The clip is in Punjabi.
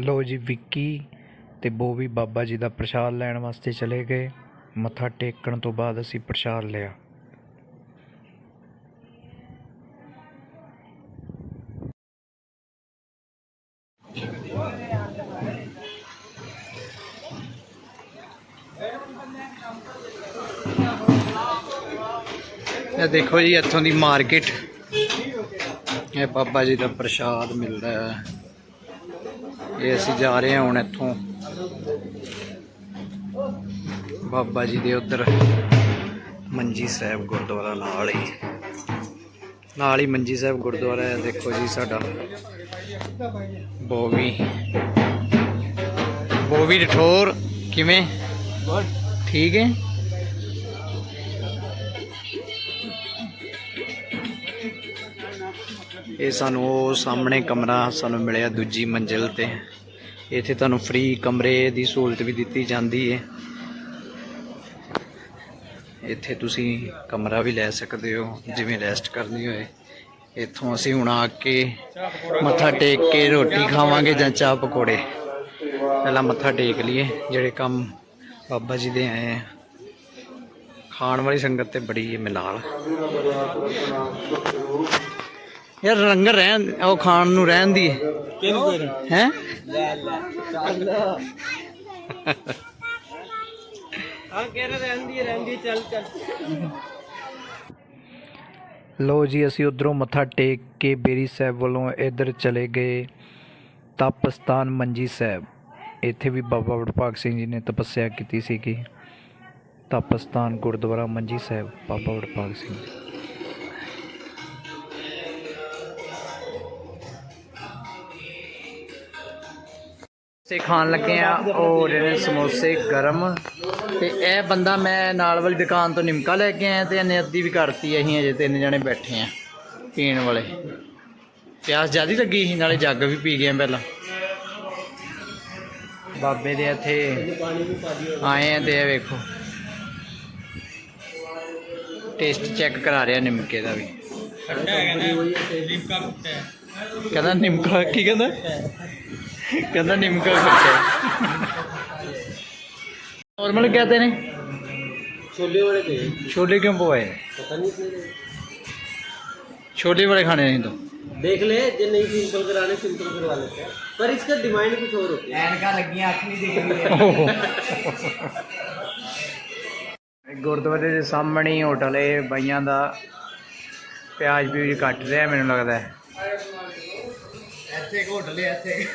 ਲਓ ਜੀ ਵਿੱਕੀ ਅਤੇ ਬੋਵੀ ਬਾਬਾ ਜੀ ਦਾ ਪ੍ਰਸ਼ਾਦ ਲੈਣ ਵਾਸਤੇ ਚਲੇ ਗਏ। ਮੱਥਾ ਟੇਕਣ ਤੋਂ ਬਾਅਦ ਅਸੀਂ ਪ੍ਰਸ਼ਾਦ ਲਿਆ। ਇਹ ਦੇਖੋ ਜੀ, ਇੱਥੋਂ ਦੀ ਮਾਰਕੀਟ। ਇਹ ਬਾਬਾ ਜੀ ਦਾ ਪ੍ਰਸ਼ਾਦ ਮਿਲਦਾ ਹੈ। ਇਹ ਅਸੀਂ ਜਾ ਰਹੇ ਹਾਂ ਹੁਣ ਇੱਥੋਂ। ਬਾਬਾ ਜੀ ਦੇ ਉਧਰ ਮੰਜੀ ਸਾਹਿਬ ਗੁਰਦੁਆਰਾ ਨਾਲ ਹੀ। ਨਾਲ ਹੀ ਮੰਜੀ ਸਾਹਿਬ ਗੁਰਦੁਆਰਾ ਹੈ ਦੇਖੋ ਜੀ ਸਾਡਾ। ਬੋਵੀ। ਬੋਵੀ ਰਠੌਰ ਕਿਵੇਂ? ਠੀਕ ਹੈ? ਇਹ ਸਾਨੂੰ ਉਹ ਸਾਹਮਣੇ ਕਮਰਾ ਸਾਨੂੰ ਮਿਲਿਆ ਦੂਜੀ ਮੰਜ਼ਿਲ ਤੇ। ਇੱਥੇ ਤੁਹਾਨੂੰ ਫ੍ਰੀ ਕਮਰੇ ਦੀ ਸਹੂਲਤ ਵੀ ਦਿੱਤੀ ਜਾਂਦੀ ਹੈ ਇੱਥੇ ਤੁਸੀਂ ਕਮਰਾ ਵੀ ਲੈ ਸਕਦੇ ਹੋ, ਜਿਵੇਂ ਰੈਸਟ ਕਰਨੀ ਹੋਏ। ਇੱਥੋਂ ਅਸੀਂ ਹੁਣ ਆ ਕੇ ਮੱਥਾ ਟੇਕ ਕੇ ਰੋਟੀ ਖਾਵਾਂਗੇ ਜਾਂ ਚਾਹ ਪਕੌੜੇ। ਪਹਿਲਾਂ ਮੱਥਾ ਟੇਕ ਲਈਏ, ਜਿਹੜੇ ਕੰਮ ਬਾਬਾ ਜੀ ਦੇ ਆਏ ਆ। ਖਾਣ ਵਾਲੀ ਸੰਗਤ ਤੇ ਬੜੀ ਹੈ ਮਿਲਾਲ। ਯਾਰ ਲੰਗਰ ਰਹਿਣ ਉਹ ਖਾਣ ਨੂੰ ਰਹਿਣ ਦੀ। ਹੈ? ਹਾਂ ਕਹਿ ਰਹੇ ਰਹਿੰਦੀ ਹੈ, ਰਹਿੰਦੀ ਹੈ, ਚੱਲ ਚੱਲ। ਲੋ ਜੀ ਅਸੀਂ ਉਧਰੋਂ ਮੱਥਾ ਟੇਕ ਕੇ ਬੇਰੀ ਸਾਹਿਬ ਵੱਲੋਂ ਇੱਧਰ ਚਲੇ ਗਏ ਤਪਸਤਾਨ ਮੰਜੀ ਸਾਹਿਬ। ਇੱਥੇ ਵੀ ਬਾਬਾ ਵਡਭਾਗ ਸਿੰਘ ਜੀ ਨੇ ਤਪੱਸਿਆ ਕੀਤੀ ਸੀਗੀ। ਤਪਸਤਾਨ ਗੁਰਦੁਆਰਾ ਮੰਜੀ ਸਾਹਿਬ ਬਾਬਾ ਵਡਭਾਗ ਸਿੰਘ ਜੀ। ਸੇ ਖਾਣ ਲੱਗੇ ਆ ਉਹ ਜਿਹੜੇ ਸਮੋਸੇ ਗਰਮ। ਤੇ ਇਹ ਬੰਦਾ ਮੈਂ ਨਾਲ ਵਾਲੀ ਦੁਕਾਨ ਤੋਂ ਨਿਮਕਾ ਲੈ ਕੇ ਆਇਆ ਤੇ ਇਹਨੇ ਅੱਧੀ ਵੀ ਕਰਤੀ ਅਸੀਂ ਅਜੇ ਤਿੰਨ ਜਣੇ ਬੈਠੇ ਆ ਪੀਣ ਵਾਲੇ। ਪਿਆਸ ਜ਼ਿਆਦੀ ਲੱਗੀ ਸੀ ਨਾਲੇ ਜੱਗ ਵੀ ਪੀ ਗਏ ਪਹਿਲਾਂ। ਬਾਬੇ ਦੇ ਇੱਥੇ ਆਏ ਆ ਤੇ ਵੇਖੋ। ਟੇਸਟ ਚੈੱਕ ਕਰਾ ਰਿਹਾ ਨਿਮਕੇ ਦਾ ਵੀ। ਕਹਿੰਦਾ ਨਿਮਕਾ ਕੀ ਕਹਿੰਦਾ? ਕਹਿੰਦਾ ਨਿਮਕਾ ਖੱਟਾ ਨੋਰਮਲ ਕਹਤੇ ਨੇ ਛੋਲੇ ਵਾਲੇ ਦੇ छोले क्यों पवाए ਪਤਾ ਨਹੀਂ ਕਿਹੜੇ छोले वाले खाने नहीं तो देख ले जो नहीं सिंपल कराने सिंपल करवा लेते हैं पर इसका डिमांड कुछ और होती है ਐਨਕਾਂ ਲੱਗੀਆਂ ਅੱਖ ਨਹੀਂ ਦਿਖਦੀ ਗੁਰਦੁਆਰੇ ਦੇ ਸਾਹਮਣੇ ਹੀ ਹੋਟਲ ਹੈ ਬਾਈਆਂ ਦਾ ਪਿਆਜ ਵੀ ਕੱਟ ਰਿਹਾ ਮੈਨੂੰ ਲੱਗਦਾ ਹੈ ਇੱਥੇ ਇੱਕ ਹੋਟਲ ਹੈ ਇੱਥੇ।